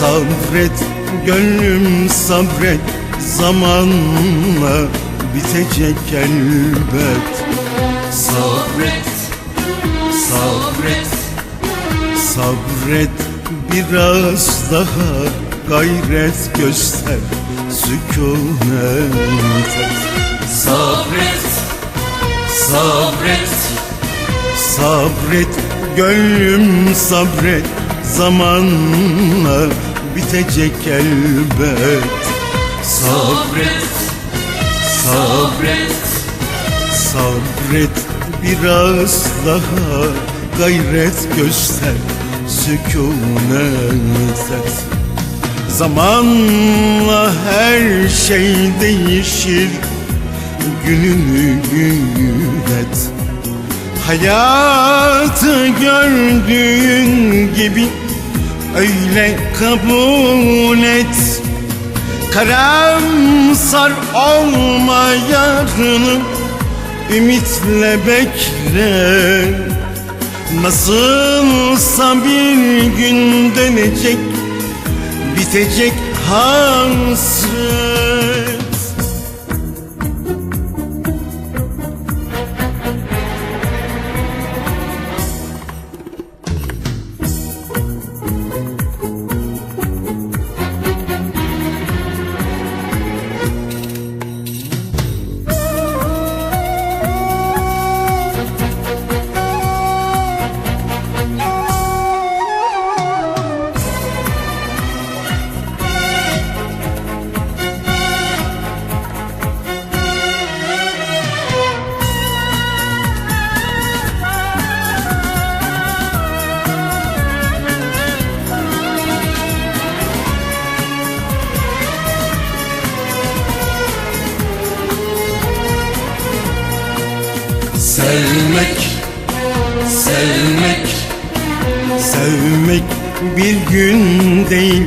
Sabret. Gönlüm sabret Zamanla bitecek elbet. Sabret, sabret. Sabret biraz daha gayret göster Sükunet. Et Sabret, sabret. Sabret gönlüm sabret Zamanla bitecek elbet. Sabret, sabret. Sabret biraz daha gayret göster Sükunet et Zamanla her şey değişir Gününü gün et Hayatı gördüğün gibi öyle kabul et. Karamsar olma yarını ümitle bekle. Nasılsa bir gün dönecek bitecek hasret Sevmek, sevmek, sevmek bir gün değil,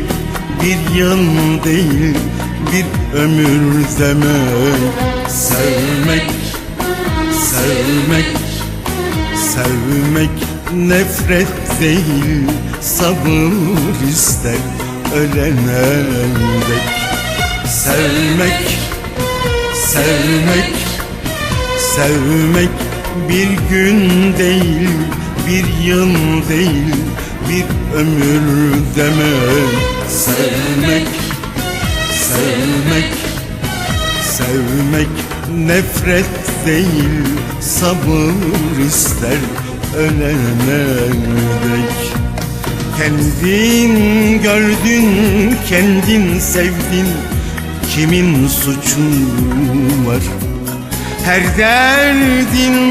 bir yıl değil, bir ömür demek. Sevmek, sevmek, sevmek nefret değil, sabır ister ölene dek. Sevmek, sevmek, Sevmek bir gün değil, bir yıl değil, bir ömür demek. Sevmek, sevmek, sevmek nefret değil, sabır ister ölene dek. Kendin gördün, kendin sevdin, kimin suçu var? Her derdin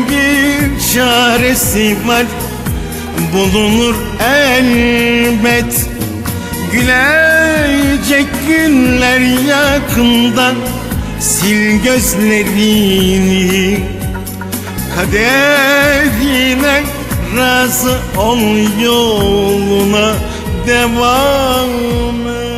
çaresi var. Bulunur elbet. Gülecek günler yakında. Sil gözlerini. Kaderine razı ol yoluna. Devam et